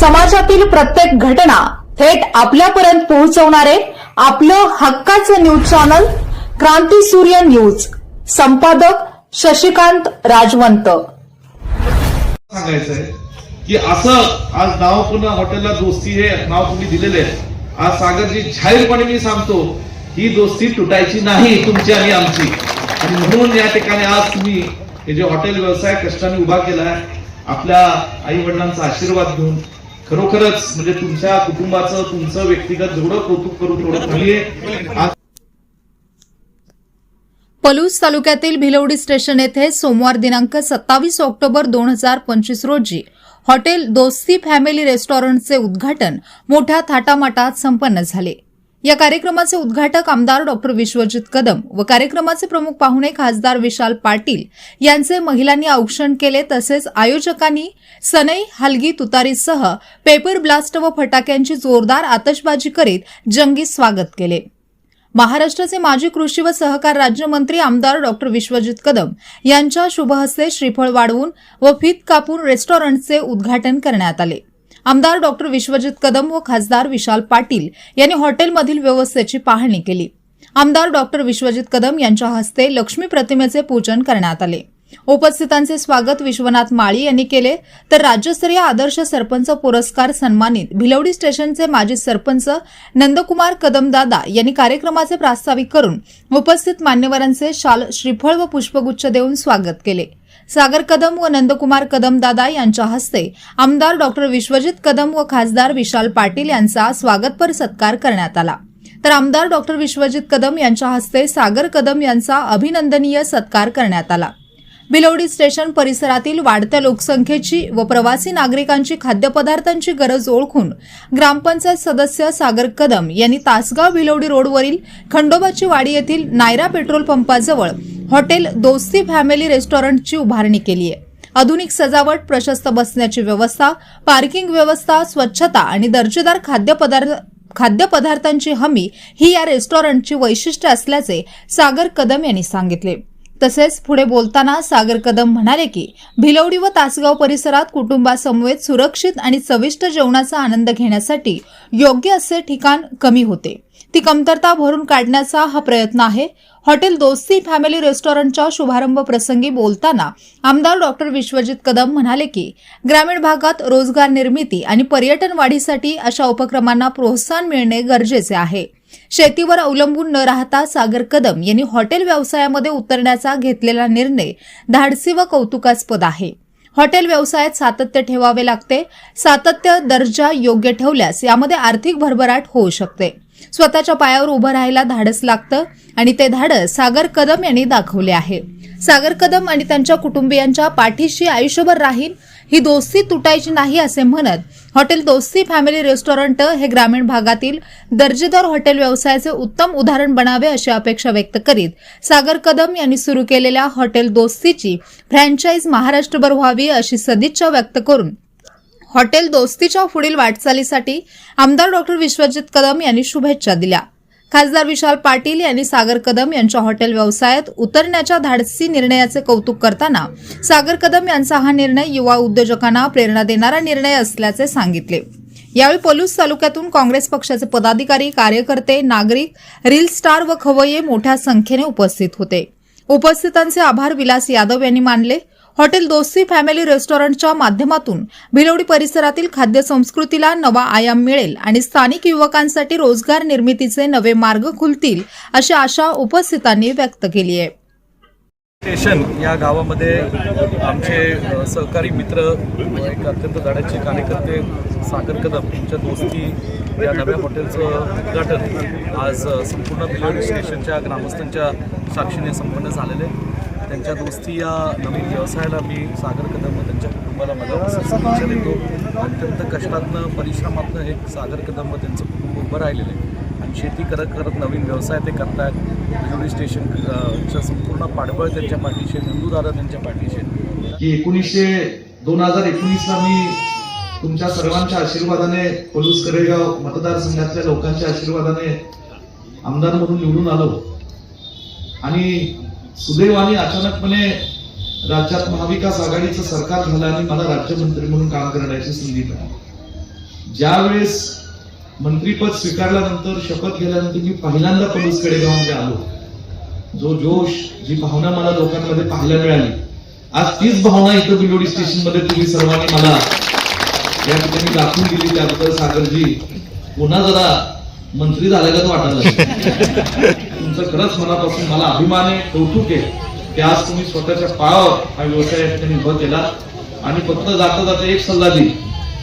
समाजातील प्रत्येक घटना थेट आपल्यापर्यंत पोहोचवणारे आपलं हक्काचं न्यूज चॅनल क्रांती सूर्य न्यूज. संपादक शशिकांत राजवंत. सांगायचं आहे की असं आज नाव पुन्हा हॉटेलला दोस्ती हे नाव तुम्ही दिलेले आहे. आज सागरजी जाहीरपणे मी सांगतो ही दोस्ती तुटायची नाही तुमची आणि आमची. आणि म्हणून या ठिकाणी आज तुम्ही हे जे हॉटेल व्यवसाय कष्टाने उभा केलाय आपल्या आई वडिलांचा आशीर्वाद घेऊन खरोखरच म्हणजे तुमच्या कुटुंबाचं तुमचं व्यक्तिगत जेवढं कौतुक करू तेवढं खाली आहे. पलूस तालुक्यातील भिलवडी स्टेशन येथे सोमवार दिनांक सत्तावीस ऑक्टोबर दोन हजार पंचवीस रोजी हॉटेल दोस्ती फॅमिली रेस्टॉरंटचे उद्घाटन मोठ्या थाटामाटात संपन्न झाले. या कार्यक्रमाचे उद्घाटक आमदार डॉक्टर विश्वजित कदम व कार्यक्रमाचे प्रमुख पाहुणे खासदार विशाल पाटील यांचे महिलांनी औक्षण केले तसेच आयोजकांनी सनई हलगी तुतारीसह पेपर ब्लास्ट व फटाक्यांची जोरदार आतषबाजी करीत जंगी स्वागत केले. महाराष्ट्राचे माजी कृषी व सहकार राज्यमंत्री आमदार डॉक्टर विश्वजित कदम यांच्या शुभहस्ते श्रीफळ वाढवून व फीत कापून रेस्टॉरंटचे उद्घाटन करण्यात आले. आमदार डॉक्टर विश्वजित कदम व खासदार विशाल पाटील यांनी हॉटेलमधील व्यवस्थेची पाहणी केली. आमदार डॉक्टर विश्वजित कदम यांच्या हस्ते लक्ष्मी प्रतिमेचे पूजन करण्यात आले. उपस्थितांचे स्वागत विश्वनाथ माळी यांनी केले. तर राज्यस्तरीय आदर्श सरपंच पुरस्कार सन्मानित भिलवडी स्टेशनचे माजी सरपंच नंदकुमार कदमदादा यांनी कार्यक्रमाचे प्रास्ताविक करून उपस्थित मान्यवरांचे शाल श्रीफळ व पुष्पगुच्छ देऊन स्वागत केले. सागर कदम व नंदकुमार कदमदादा यांच्या हस्ते आमदार डॉक्टर विश्वजित कदम व खासदार विशाल पाटील यांचा स्वागतपर सत्कार करण्यात आला. तर आमदार डॉक्टर विश्वजित कदम यांच्या हस्ते सागर कदम यांचा अभिनंदनीय सत्कार करण्यात आला. बिलवडी स्टेशन परिसरातील वाढत्या लोकसंख्येची व प्रवासी नागरिकांची खाद्यपदार्थांची गरज ओळखून ग्रामपंचायत सदस्य सागर कदम यांनी तासगाव बिलवडी रोडवरील खंडोबाची वाडी येथील नायरा पेट्रोल पंपाजवळ हॉटेल दोस्ती फॅमिली रेस्टॉरंटची उभारणी केली आहे. आधुनिक सजावट प्रशस्त बसण्याची व्यवस्था पार्किंग व्यवस्था स्वच्छता आणि दर्जेदार खाद्यपदार्थ खाद्यपदार्थांची हमी ही या रेस्टॉरंटची वैशिष्ट्य असल्याचे सागर कदम यांनी सांगितले. तसेच पुढे बोलताना सागर कदम म्हणाले की भिलवडी व तासगाव परिसरात कुटुंबासमवेत सुरक्षित आणि चविष्ट जेवणाचा आनंद घेण्यासाठी योग्य असे ठिकाण कमी होते. ती कमतरता भरून काढण्याचा हा प्रयत्न आहे. हॉटेल दोस्ती फॅमिली रेस्टॉरंटच्या शुभारंभ प्रसंगी बोलताना आमदार डॉक्टर विश्वजित कदम म्हणाले की ग्रामीण भागात रोजगार निर्मिती आणि पर्यटन वाढीसाठी अशा उपक्रमांना प्रोत्साहन मिळणे गरजेचे आहे. शेतीवर अवलंबून न राहता सागर कदम यांनी हॉटेल व्यवसायामध्ये उतरण्याचा घेतलेला निर्णय धाडसी व कौतुकास्पद आहे. हॉटेल व्यवसायात सातत्य ठेवावे लागते सातत्य दर्जा योग्य ठेवल्यास यामध्ये आर्थिक भरभराट होऊ शकते. स्वतःच्या पायावर उभं राहायला धाडस लागतं आणि ते धाडस सागर कदम यांनी दाखवले आहे. सागर कदम आणि त्यांच्या कुटुंबियांच्या पाठीशी आयुष्यभर राहील ही दोस्ती तुटायची नाही असे म्हणत हॉटेल दोस्ती फॅमिली रेस्टॉरंट हे ग्रामीण भागातील दर्जेदार हॉटेल व्यवसायाचे उत्तम उदाहरण बनावे अशी अपेक्षा व्यक्त करीत सागर कदम यांनी सुरू केलेल्या हॉटेल दोस्तीची फ्रँचाईज महाराष्ट्रभर व्हावी अशी सदिच्छा व्यक्त करून हॉटेल दोस्तीच्या पुढील वाटचालीसाठी आमदार डॉक्टर विश्वजित कदम यांनी शुभेच्छा दिल्या. खासदार विशाल पाटील यांनी सागर कदम यांच्या हॉटेल व्यवसायात उतरण्याच्या धाडसी निर्णयाचे कौतुक करताना सागर कदम यांचा हा निर्णय युवा उद्योजकांना प्रेरणा देणारा निर्णय असल्याचे सांगितले. यावेळी पलूस तालुक्यातून काँग्रेस पक्षाचे पदाधिकारी कार्यकर्ते नागरिक रील स्टार व खवय्ये मोठ्या संख्येने उपस्थित होते. उपस्थितांचे आभार विलास यादव यांनी मानले. हॉटेल दोस्ती फॅमिली रेस्टॉरंटच्या माध्यमातून भिलवडी परिसरातील खाद्य संस्कृतीला नवा आयाम मिळेल आणि स्थानिक युवकांसाठी रोजगार निर्मितीचे नवे मार्ग खुलतील अशी आशा उपस्थितांनी व्यक्त केली आहे स्टेशन या गावामध्ये आमचे सहकारी मित्र एक अत्यंत धडाचे कार्यकर्ते सागर कदम यांच्या दोस्ती या नव्या हॉटेलचं उद्घाटन आज संपूर्ण भिलवडी स्टेशनच्या ग्रामस्थांच्या साक्षीने संपन्न झालेले आहे. त्यांच्या दोस्ती या नवीन व्यवसायाला मी सागर कदम व त्यांच्या कुटुंबाला मदत देतो. अत्यंत कष्टातनं परिश्रमातनं हे सागर कदम व त्यांचं कुटुंब उभं राहिलेलं आहे. आणि शेती करत करत नवीन व्यवसाय ते करतायत. रेल्वे स्टेशन संपूर्ण पाठबळ त्यांच्या पाठीशी नंदूदादा त्यांच्या पाठीशी की एकोणीसशे दोन हजार एकोणीसला मी तुमच्या सर्वांच्या आशीर्वादाने पलूस करेगाव मतदारसंघातल्या लोकांच्या आशीर्वादाने आमदार म्हणून निवडून आलो. आणि सुदैवाने अचानकपणे राज्यात महाविकास आघाडीचं सरकार झालं आणि मला राज्यमंत्री म्हणून काम करण्याची संधी मिळाली. ज्यावेळेस मंत्रीपद स्वीकारल्यानंतर शपथ घेतल्यानंतर मी पहिल्यांदा पलूस खेडेगावमध्ये आलो. जो जोश जी भावना मला लोकांमध्ये पाहायला मिळाली. आज तीच भावना इथं बिलोडी स्टेशनमध्ये तुम्ही सर्वांनी मला या ठिकाणी दाखवून दिली. त्याबद्दल सागरजी पुन्हा जरा मंत्री झाल्यागत वाटायला तुमचं खरंच मनापासून मला अभिमान आहे कौतुक आहे की आज तुम्ही स्वतःच्या पायावर हा व्यवसाय या ठिकाणी उभा केला. आणि फक्त जाता जाता एक सल्ला दी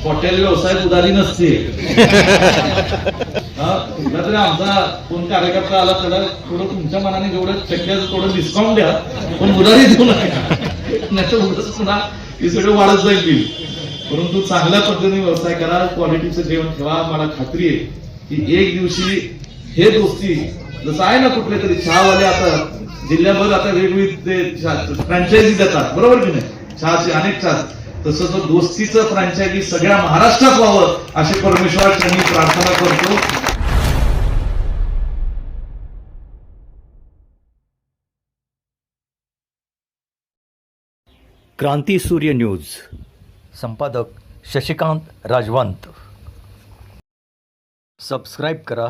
हॉटेल व्यवसायात उदारी नसते. हा, कुठला तरी आमचा कोण कार्यकर्ता आला त्याला थोडं तुमच्या मनाने जेवढं शक्य थोडं डिस्काउंट द्या पण उधारी देऊ नका. नाही उगाच पुन्हा ही सगळं वाढत जाईल बिल. परंतु चांगल्या पद्धतीने व्यवसाय करा क्वालिटीचं जेवण ठेवा. मला खात्री आहे की एक दिवशी हे दोस्ती जसं आहे ना कुठले तरी चहावाले आता जिल्ह्याभर आता वेगवेगळे फ्रँचायझी देतात बरोबर की नाही? चहाचे अनेक चहा तसं तो दोस्तीचं फ्रँचायझी सगळ्या महाराष्ट्रात व्हावं अशी परमेश्वराची मी प्रार्थना करतो. क्रांती सूर्य न्यूज. संपादक शशिकांत राजवंत. सबस्क्राईब करा.